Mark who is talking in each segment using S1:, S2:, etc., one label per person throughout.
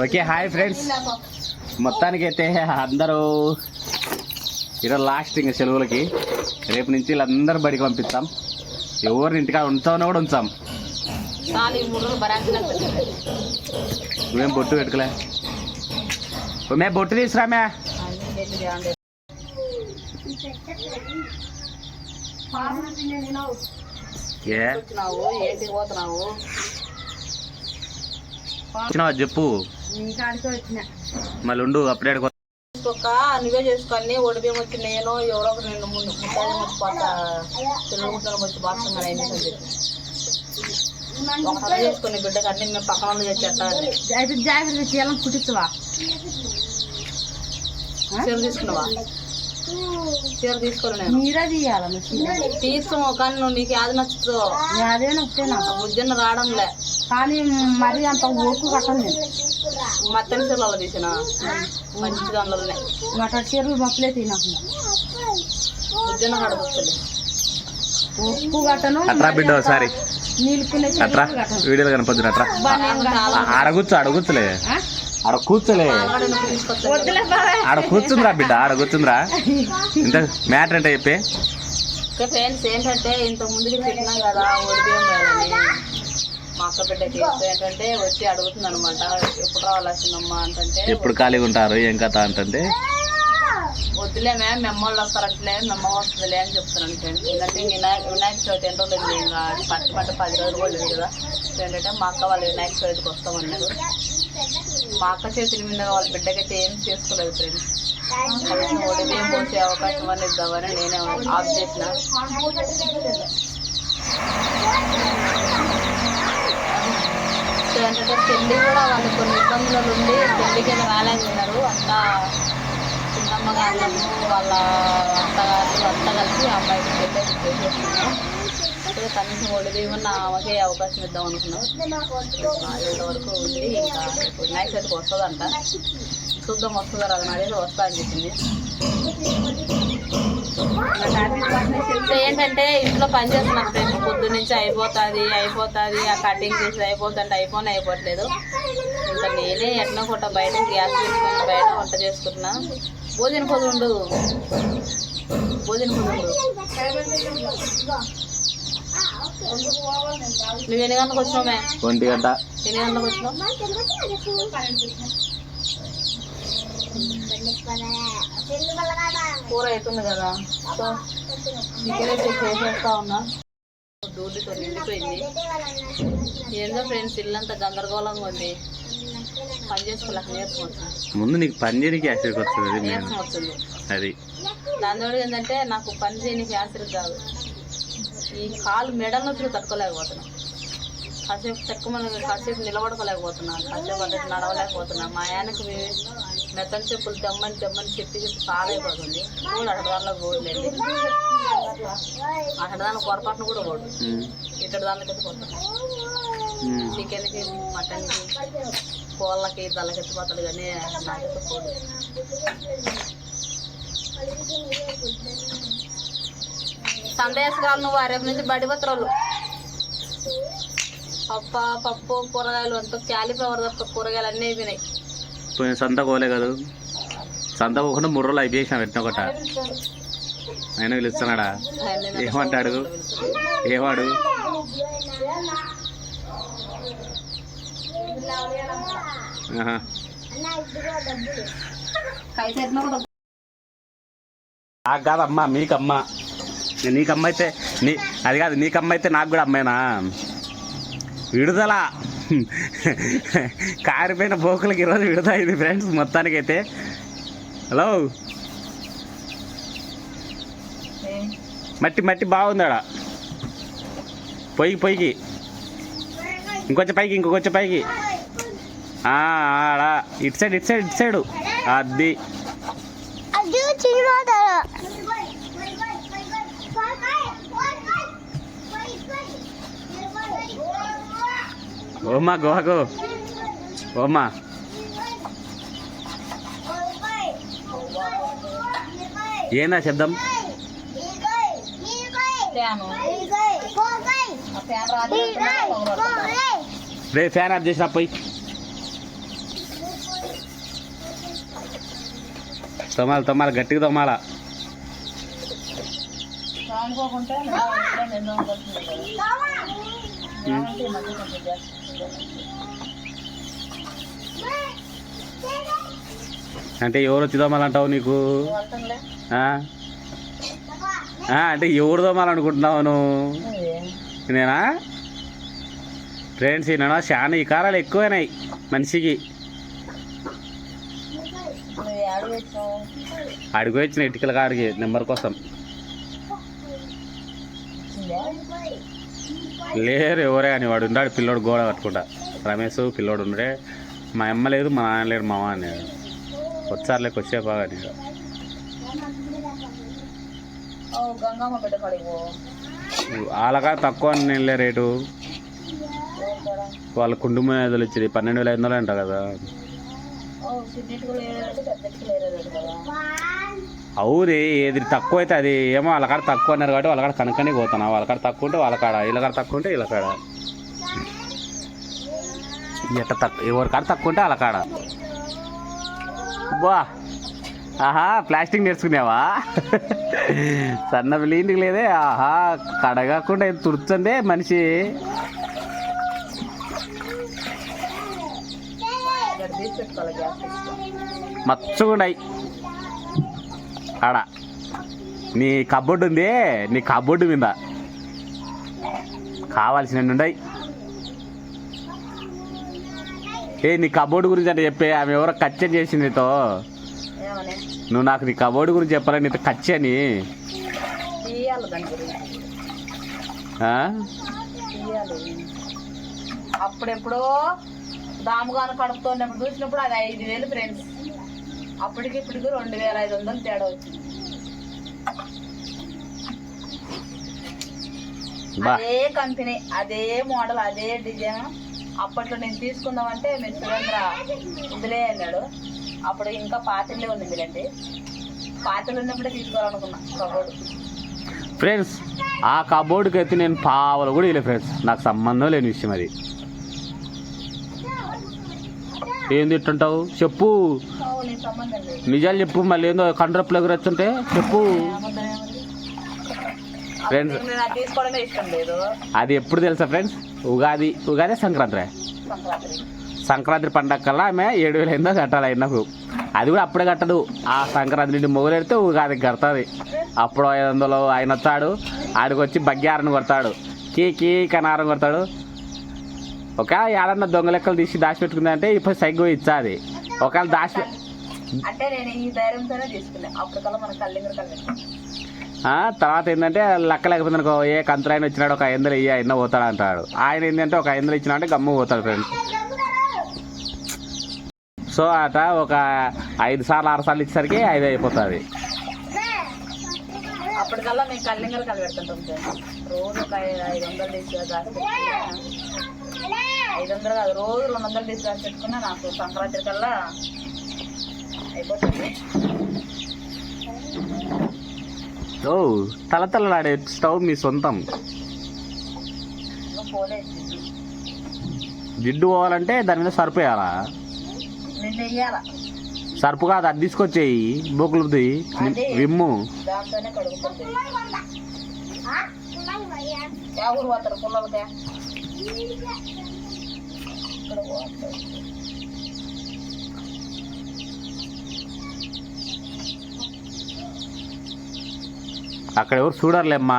S1: Okay hi friends. మొత్తానికి అయితే అందరూ ఈరోజు లాస్ట్ ఇంకా సెలవులకి. రేపు నుంచి వీళ్ళందరూ బడికి పంపిస్తాం. ఎవరిని ఇంటికాడ ఉంచామని కూడా ఉంచాం నువ్వేం బొట్టు పెట్టుకోలే? మే బొట్టు తీసురామే. ఏ? చెప్పు? మళ్ళీ ఉండు
S2: ఒక్క నువ్వే చేసుకొని ఒడిబియ్యం వచ్చి నేను ఎవరో ఒక రెండు ముందు ముట్టాయి వచ్చి పోతా. పిల్లలు ముట్టలు వచ్చి ఒకసారి చేసుకుని బిడ్డకి అన్ని మేము పక్కన వాళ్ళు చేసేస్తాను
S3: అయితే జాగ్రత్త చేయాలని కుట్టించవా?
S2: చీర తీసుకున్నావా? చీర తీసుకోలే
S3: మీరే తీయాలి మిషన్
S2: తీసుకో కానీ నువ్వు నీకు యాది నచ్చుతుందో?
S3: అదే
S2: ఆ బుజ్జన్న రావడంలే.
S3: కానీ మరి అంత ఓపు కట్టను నేను
S2: మత్తని చీరలు తీసిన మంచి దానిలోనే
S3: మట చీరలు మొక్కలే తినకుండా
S2: బుజ్జన్న కడగొచ్చలే
S3: ఉప్పు కట్టను
S1: అట్రా బిడ్డ ఒకసారి. అట్రా.
S3: చీరలు
S1: వీడియోలు కనపద్దు అట్రా. ఆడ కూర్చో ఆడ కూర్చోలే? ఆడ కూర్చుందిరా బిడ్డ ఆడ కూర్చుందిరా. ఇంత మ్యాటర్ అంటే చెప్పి.
S2: ఫ్రెండ్స్ ఏంటంటే ఇంత ముందుకి చెప్పినాం కదా మా అక్క ఏంటంటే వచ్చి అడుగుతుంది అనమాట ఎప్పుడు రావాలా చిన్నమ్మ? అంటే
S1: ఎప్పుడు ఖాళీగా ఉంటారు? ఏం కథ అంటే
S2: వద్దులే మ్యామ్ మెమ్మోళ్ళు వస్తారంటలే మెమ్మ వస్తుందిలే అని చెప్తున్నాను ఫ్రెండ్స్. ఎందుకంటే వినాయక వినాయక చవితి ఎన్ని రోజులు ఉంది ఇంకా పట్టు పట్టు పది రోజులు కూడా లేదు కదా. ఏంటంటే మా అక్క వాళ్ళు వినాయక చవితికి వస్తామన్నారు. మా అక్క చేతుల మీద వాళ్ళ బిడ్డకైతే ఏం చేసుకోలేదు ఫ్రెండ్స్. ఒడిబియ్యం పోసే అవకాశం అని ఇద్దామని నేనే ఆఫ్ చేసిన. ఏంటంటే పెళ్ళి కూడా వాళ్ళు కొన్ని ఇబ్బందులు ఉండి పెళ్ళికి రాలేదన్నారు అంత చిన్నమ్మ గారు వాళ్ళ అత్తగారు అంతా కలిసి ఆ అమ్మాయికి పెళ్ళి అయితే కనీసం ఒడి దీవన్న ఆమెకే అవకాశం ఇద్దాం అనుకున్నాం ఇంతవరకు ఉంది. ఇంకా ఇప్పుడు వినాయక చవితికి వస్తుందంట. చూద్దాం వస్తుందా రాదు? అడిగి వస్తా అని చెప్పింది. ఏంటంటే ఇంట్లో పని చేస్తున్నాం ఫ్రెండ్స్. పొద్దు నుంచి అయిపోతుంది అయిపోతుంది ఆ కటింగ్ చేసి అయిపోతుంటే అయిపోయి అయిపోవట్లేదు. ఇంకా నేనే ఎట్లా కొట్ట బయట గ్యాస్ తీసుకొని బయట వంట చేసుకుంటున్నా. భోజన పొద్దు ఉండు. భోజన పొద్దు ఉండు. నువ్వు ఎన్ని గంటలకు
S1: గంట.
S2: ఎన్ని గంటలకు వచ్చినావు? కూర అవుతుంది కదా. సో చికెన్ చేసేస్తా ఉన్నా. డ్యూటీతో నిండిపోయింది. ఏందో ఫ్రెండ్స్ ఇల్లంతా గందరగోళంగా ఉంది. పని చేసుకోలేక
S1: ముందు నీకు పని చేయడానికి యాసిడ్కి వస్తుంది
S2: వచ్చింది
S1: అది.
S2: ఏంటంటే నాకు పని చేయడానికి యాసిడ్ కాదు. ఈ కాలు మెడల నొప్పులు తట్టుకోలేకపోతున్నా. కాసేపు చెక్కమని కాసేపు నిలబడుకోలేకపోతున్నా. కాసేపు అంటే నడవలేకపోతున్నా. మా ఆయనకు మెత్తని చెప్పులు తెమ్మని తెమ్మని చెప్పి చెప్పి అక్కడ దానిలో పోలేదు అక్కడ దాని పొరపాటును కూడా పోడు
S1: ఉమ్.
S2: ఇతడు దానికైతే
S1: ఉమ్.
S2: చికెన్కి మటన్కి కోళ్ళకి దళకెత్తిపోతాడు కానీ నాకైతే సందేశకాలు నువ్వు రేపు నుంచి బడి పత్రాలు. పప్ప పప్పు కూరగాయలు అంతా క్యాలీఫ్లవర్ తప్ప కూరగాయలు అన్నీ అయిపోయినాయి.
S1: పోయిన సంత పోలే కదా. సంత పోకుండా మూడు రోజులు అయిపోయేసాం పెట్టిన ఒకట. ఆయన పిలుస్తున్నాడా? ఏమంటాడు? ఏవాడు? నాకు
S2: కైతే కూడా
S1: నాకు కాదమ్మా మీకమ్మా. నీకమ్మ అయితే నీ అది కాదు నీకమ్మ అయితే నాకు కూడా అమ్మాయినా? విడుదల. కారిపోయిన బోకులకి ఈరోజు విడుదల అయింది ఫ్రెండ్స్ మొత్తానికైతే. హలో? మట్టి మట్టి బాగుంది ఆడ. పొయ్యికి పొయ్యికి. ఇంకొంచెం పైకి ఇంకొంచెం పైకి. ఆడ. ఇటు సైడ్ ఇటు సైడ్ ఇటు సైడు. అది. గోమా గోహకు గోమా ఏనా శబ్దం రే ఫ్యాన్ ఆఫ్ చేసిన పోయి తొమ్మాలి తొమ్మాలి గట్టిగా తొమ్మాలా
S2: అనుకోకుంటే
S1: అంటే ఎవరు వచ్చిదామాలంటావు నీకు? అంటే ఎవరు తోమాలనుకుంటున్నావు నువ్వు? నేనా? ఫ్రెండ్స్ ఈయన చాలా వికారాలు ఎక్కువైనాయి మనిషికి.
S2: నువ్వు
S1: అడిగి వచ్చిన ఇటుకల కాడికి నెంబర్ కోసం. లేరు ఎవరే అని వాడు ఉన్నాడు పిల్లోడు గోడ కట్టుకుంటా. రమేష్ పిల్లోడు ఉండే. మా అమ్మ లేదు మా నాన్న లేడు మా అని
S2: ఓ గంగమ్మ బిడ్డ కాడికి పో.
S1: వాళ్ళగా తక్కువ అని నేను లే రేటు. వాళ్ళ కుండుమ ఏదో ఇచ్చేది పన్నెండు వేల ఐదు వందలు అంట కదా.
S2: ఓ
S1: అవుది ఏది తక్కువ అయితే అది ఏమో వాళ్ళకాడ తక్కువ అన్నారు కాబట్టి వాళ్ళ కాడ కనుక్కనే పోతున్నా వాళ్ళ కాడ తక్కువ ఉంటే వాళ్ళ కాడ కాడ తక్కువ ఉంటే వీళ్ళ కాడ. ఎట్ట తక్కువ ఎవరి కాడ తక్కువ ఉంటే వాళ్ళ కాడ. బా ఆహా ప్లాస్టిక్ నేర్చుకునేవా? సన్న ఇంటికి లేదే. ఆహా కడగకుండా ఏం తుడుచుందే మనిషి.
S2: ఇక్కడ
S1: ఆడ. నీ కబోర్డు ఉంది నీ కబోర్డు మీద. కావాల్సినవి ఉన్నాయి ఏ నీ కబోర్డు గురించి అంటే చెప్పే ఆమె ఎవరో కచ్చ చేసింది నీతో. నువ్వు నాకు నీ కబోర్డు గురించి చెప్పాలని నీతో కచ్చ అని
S2: తీయాలి దాని గురించి.
S1: ఆ?
S2: తీయాలి. అప్పుడెప్పుడో దాముగాను కడుపుతున్నప్పుడు చూసినప్పుడు అది ఐదు వేలు ఫ్రెండ్స్. అప్పటికి ఇప్పటికి రెండు వేల ఐదు వందలు తేడా వచ్చింది. అదే కంపెనీ అదే మోడల్ అదే డిజైన్. అప్పట్లో నేను తీసుకుందామంటే మీరు సురేంద్ర ఇందులే అన్నాడు. అప్పుడు ఇంకా పాత్రలే ఉంది మీరంటే పాత్రలు ఉన్నప్పుడే తీసుకోవాలనుకున్నా కబోర్డు.
S1: ఫ్రెండ్స్ ఆ కబోర్డుకి అయితే నేను పావలు కూడా ఇలే ఫ్రెండ్స్. నాకు సంబంధం లేని విషయం అది. ఏం తిట్టుంటావు చెప్పు. నిజాలు చెప్పు మళ్ళీ ఏందో కండ్రప్పులు ఎగురొచ్చుంటే చెప్పు. ఫ్రెండ్స్ అది ఎప్పుడు తెలుసా ఫ్రెండ్స్ ఉగాది ఉగాది సంక్రాంతి
S2: సంక్రాంతి
S1: పండగ కల్లా ఆమె ఏడు వేల అయిందో కట్టాలి ఆయనకు అది కూడా అప్పుడే కట్టదు. ఆ సంక్రాంతి నుండి మొదలెడితే ఉగాది కడతాది. అప్పుడు ఐదు వందలు ఆయన వచ్చాడు. ఆడికి వచ్చి బగ్గారని కొడతాడు. కీ కీ కనారం కొడతాడు. ఒక ఏడన్నా దొంగ లెక్కలు తీసి దాచిపెట్టుకుందంటే ఇప్పుడు సైగో ఇచ్చాది. ఒకవేళ దాచి
S2: అంటే నేను ఈ ధైర్యంతోనే తీసుకున్నా. అప్పటికల్లా మన కళ్ళింగర కలిగి
S1: ఆ, తర్వాత ఏంటంటే లెక్క లేకపోతే అనుకో ఏ కంతురాయన వచ్చినాడు ఒక ఐదు వందలు ఇయ్యి ఆయన పోతాడు అంటాడు. ఆయన ఏంటంటే ఒక ఐదు వందలు ఇచ్చినా అంటే గమ్ము పోతాడు ఫ్రెండ్స్ సో అట ఒక ఐదు సార్లు ఆరు సార్లు ఇచ్చేసరికి ఐదు అయిపోతుంది.
S2: అప్పటికల్లా మేము కళ్ళింగర కలిపెడుతుంటాం సార్. రోజు ఒక ఐదు వందలు తీసి దాచి పెట్టుకున్నా. ఐదు వందలు కాదు రోజు రెండు వందలు తీసి దాచి పెట్టుకున్నా నాకు సంక్రాంతి కల్లా అయిపోతుంది.
S1: ఓ తల తలలాడే స్టవ్ మీ సొంతం. జిడ్డు పోవాలంటే దాని మీద సరుపు వేయాలా
S2: నిన్న వెయ్యాల?
S1: సరుపు కాదు అది తీసుకొచ్చేయి. బొక్కులుది. విమ్ము. అక్కడ ఎవరు చూడర్లేమ్మా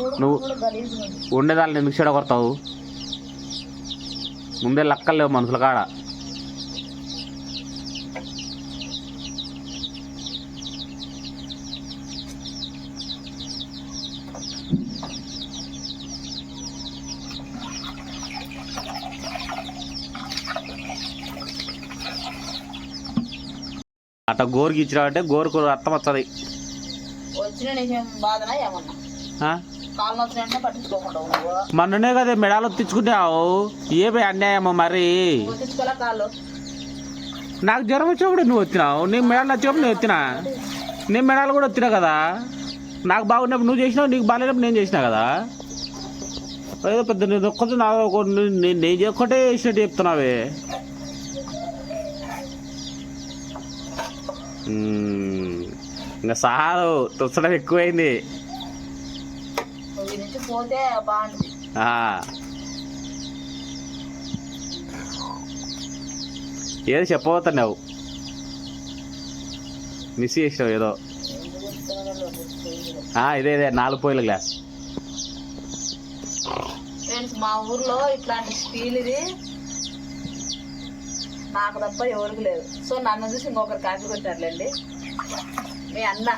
S2: చూడు,
S1: నువ్వు-. ఉండేదాన్ని ఎందుకు చెడగొడతావు ముందే లక్కలు లేవు మనుషుల కాడ. అట్ట గోరుకి ఇచ్చినావంటే గోరుకు రక్తం వస్తుంది
S2: నువ్వు.
S1: మొన్ననే కదా మెడాలు తెచ్చుకున్నావు ఏమి అన్యాయమో మరి? నాకు జ్వరం వచ్చినప్పుడు నువ్వు వచ్చినావు నీ మెడాలు వచ్చినప్పుడు నేను వచ్చినా నీ మెడాలు కూడా వచ్చినా కదా? నాకు బాగున్నప్పుడు నువ్వు చేసినావు నీకు బాగాలేనప్పుడు నేను చేసినా కదా? ఏదో పెద్ద నేను ఒక్కటి నా నేను ఒక్కటే చేసినట్టు చెప్తున్నావే మ్మ్. ఇంకా సాలు తుచ్చడం ఎక్కువైంది.
S2: పోతే బాగుంటుంది.
S1: ఏదో చెప్పబోతున్నావు. మిస్ చేసినావు ఏదో. ఇదే ఇదే నాలుగు పోయిల గ్లాస్.
S2: ఫ్రెండ్స్ మా ఊర్లో ఇట్లాంటి స్టీల్ ఇది నాకు తప్ప ఎవరికి లేదు. సో నన్ను చూసి ఇంకొకరు కాపీ కొట్టారులేండి. మీ అన్న.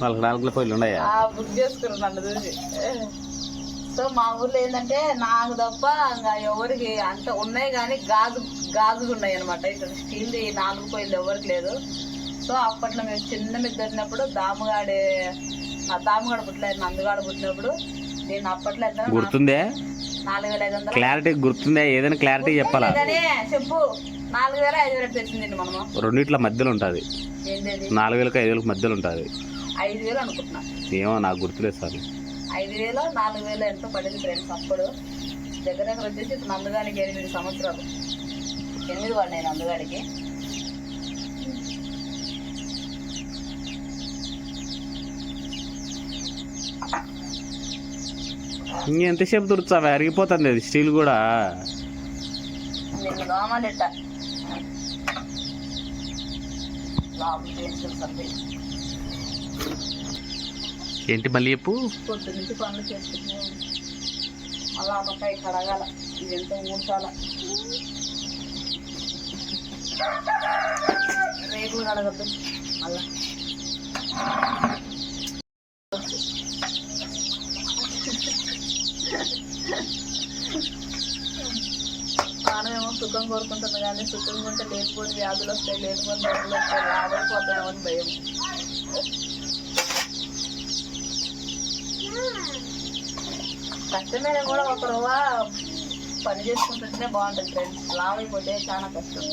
S1: వాళ్ళకి నాలుగు పోయిలు ఉన్నాయా?
S2: ఆ బుక్ చేసుకున్నారు నన్ను చూసి. సో మా ఊర్లో ఏంటంటే నాకు తప్ప ఇంకా ఎవరికి అంత ఉన్నాయి కానీ గాజు గాజులు ఉన్నాయి అనమాట ఇక్కడ స్టీల్ నాలుగు పొయ్యిలు ఎవరికి లేదు. సో అప్పట్లో మేము చిన్న మీద దొరికినప్పుడు దామగాడి నా దామగాడు పుట్టలేదు నందుగాడు పుట్టినప్పుడు. నేను అప్పట్లో ఎంత
S1: గుర్తుందే?
S2: నాలుగు వేల ఐదు వందలు?
S1: క్లారిటీ గుర్తుందే ఏదైనా క్లారిటీ చెప్పాలా?
S2: కానీ చెప్పు. నాలుగు వేల ఐదు వేలకు తెచ్చిందండి మనము?
S1: రెండిట్ల మధ్యలో ఉంటుంది.
S2: ఏంటది?
S1: నాలుగు వేలకు ఐదు వేలకు మధ్యలో ఉంటుంది.
S2: ఐదు వేలు అనుకుంటున్నా.
S1: ఏమో నాకు గుర్తులేదు సార్.
S2: ఐదు వేలు నాలుగు వేలు ఎంతో పడింది ఫ్రెండ్స్ అప్పుడు. దగ్గర దగ్గర వచ్చేసి నందుగాడికి ఎనిమిది సంవత్సరాలు. ఎనిమిది పడినాయి నందుగాడికి.
S1: ఇంకెంతసేపు దొరుకుతావా అరిగిపోతుంది అది స్టీల్ కూడా. ఏంటి మళ్ళీ చెప్పు?
S2: పొద్దు నుంచి పనులు చేసుకుంటున్నాం అలా పక్కాయి కడగాల. ఇది ఎంతో మూడు సార్లు రేపులు కడగద్దు. మళ్ళా. సుఖం కోరుకుంటుంది కానీ సుఖం ఉంటే లేనిపోని వ్యాధులు వస్తాయి లేనిపోని వ్యాధులు వస్తాయి. లాభాలు అని భయం. కష్టమైన కూడా ఒక రవ్వ పని చేసుకుంటుంటేనే బాగుంటుంది ఫ్రెండ్స్ లావ్ అయిపోతే చాలా కష్టం.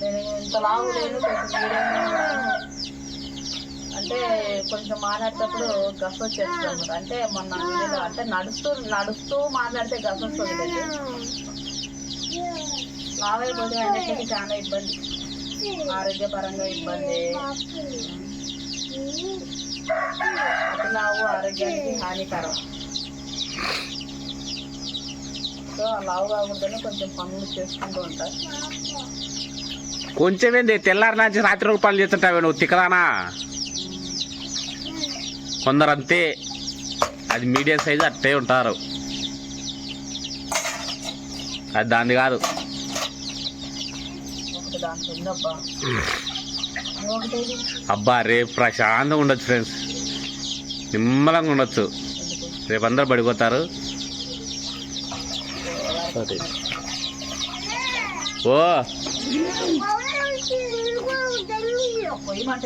S2: నేను ఇంత లావు లేను కొంచెం అంటే కొంచెం మాట్లాడేటప్పుడు గఫ వచ్చేస్తుంది అంటే మొన్న అంటే నడుస్తూ నడుస్తూ మాట్లాడితే గఫ వస్తుంది లావ్ అయిపోతే అన్నిటికీ చాలా ఇబ్బంది. ఆరోగ్యపరంగా ఇబ్బంది. లావు ఆరోగ్యానికి హానికరం. సో ఆ లావు కాకుండానే కొంచెం పనులు చేసుకుంటూ ఉంటారు
S1: కొంచెం ఏంది తెల్లారి నుంచి రాత్రి వరకు పనులు చేస్తుంటావు నువ్వు తిక్కదానా? కొందరు అంతే అది మీడియం సైజు అట్టే ఉంటారు. అది దాన్ని కాదు
S2: ఒకటి దాంట్లో ఉందబ్బా ఇంకొకటి ఏది?
S1: అబ్బా రేపు ప్రశాంతంగా ఉండొచ్చు ఫ్రెండ్స్ నిమ్మలంగా ఉండొచ్చు? రేపు అందరు పడిపోతారు. ఓ.